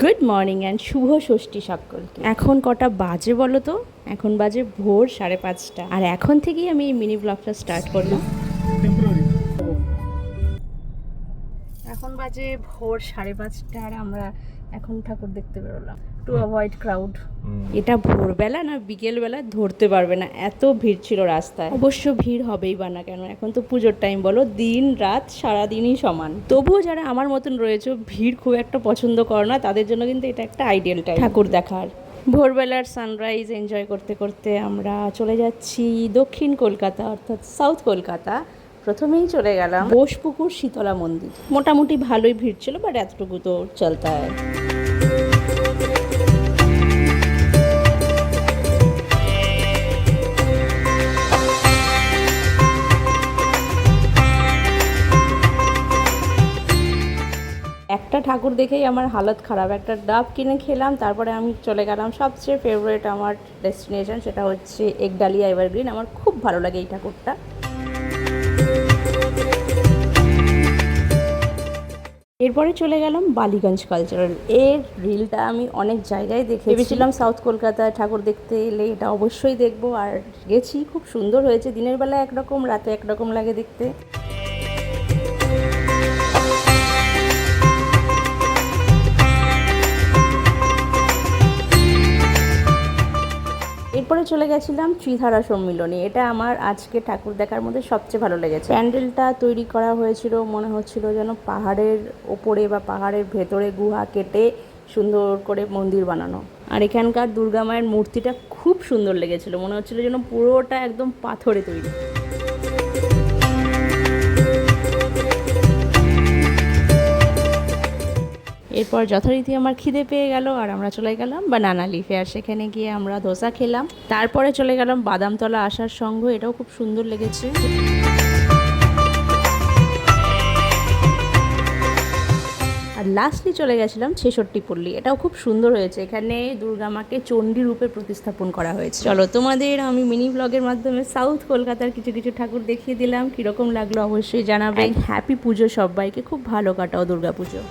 Good morning and শুভ ষষ্ঠী সকলকে। এখন কটা বাজে বলো তো? এখন বাজে ভোর সাড়ে পাঁচটা। আর এখন থেকেই আমি এই মিনি ব্লগটা স্টার্ট করলাম। এখন বাজে ভোর সাড়ে পাঁচটা আর আমরা এখন ঠাকুর দেখতে বেরোলাম। টু অ্যাভয়েড ক্রাউড এটা ভোরবেলা না বিকেলবেলা ধরতে পারবে না এত ভিড় ছিল রাস্তায়। অবশ্য ভিড় হবেই বা না কেন এখন তো পুজোর টাইম বলো দিন রাত সারাদিনই সমান। তবুও যারা আমার মতন রয়েছে ভিড় খুব একটা পছন্দ করে না তাদের জন্য কিন্তু এটা একটা আইডিয়াল টাইম ঠাকুর দেখার। ভোরবেলার সানরাইজ এনজয় করতে করতে আমরা চলে যাচ্ছি দক্ষিণ কলকাতা অর্থাৎ সাউথ কলকাতা। প্রথমেই চলে গেলাম। বোসপুকুর শীতলা মন্দির। মোটামুটি ভালোই ভিড় ছিল বাট এতটুকু তো চলতে একটা ঠাকুর দেখেই আমার হালত খারাপ। একটা ডাব কিনে খেলাম, তারপরে আমি চলে গেলাম। সবচেয়ে ফেভারিট আমার ডেস্টিনেশন সেটা হচ্ছে একডালিয়া এভারগ্রিন আমার খুব ভালো লাগে এই ঠাকুরটা। এরপরে চলে গেলাম বালিগঞ্জ কালচারাল এর রিলটা আমি অনেক জায়গায় দেখে ভেবেছিলাম সাউথ কলকাতায় ঠাকুর দেখতে এলে এটা অবশ্যই দেখব। আর গেছি, খুব সুন্দর হয়েছে। দিনের বেলা একরকম, রাতে একরকম লাগে দেখতে। চলে গেছিলাম ত্রিধারা সম্মিলনী। এটা আমার আজকে ঠাকুর দেখার মধ্যে সবচেয়ে ভালো লেগেছে। প্যান্ডেলটা তৈরি করা হয়েছিল, মনে হচ্ছিল যেন পাহাড়ের ওপরে বা পাহাড়ের ভেতরে গুহা কেটে সুন্দর করে মন্দির বানানো। আর এখানকার দুর্গা মায়ের মূর্তিটা খুব সুন্দর লেগেছিল, মনে হচ্ছিল যেন পুরোটা একদম পাথরে তৈরি। এরপর যথারীতি আমার খিদে পেয়ে গেল আর আমরা চলে গেলাম বানানা লিফে আর সেখানে গিয়ে আমরা ধোসা খেলাম। তারপরে চলে গেলাম বাদামতলা আসার সঙ্গ। এটাও খুব সুন্দর লেগেছে। আর লাস্টলি চলে গেছিলাম ছেষট্টি পল্লী। এটাও খুব সুন্দর হয়েছে। এখানে দুর্গা মাকে চণ্ডী রূপে প্রতিস্থাপন করা হয়েছে। চলো তোমাদের আমি মিনি ব্লগের মাধ্যমে সাউথ কলকাতার কিছু কিছু ঠাকুর দেখিয়ে দিলাম। কীরকম লাগল অবশ্যই জানাবে। হ্যাপি পুজো সবাইকে। খুব ভালো কাটাও দুর্গা পুজো।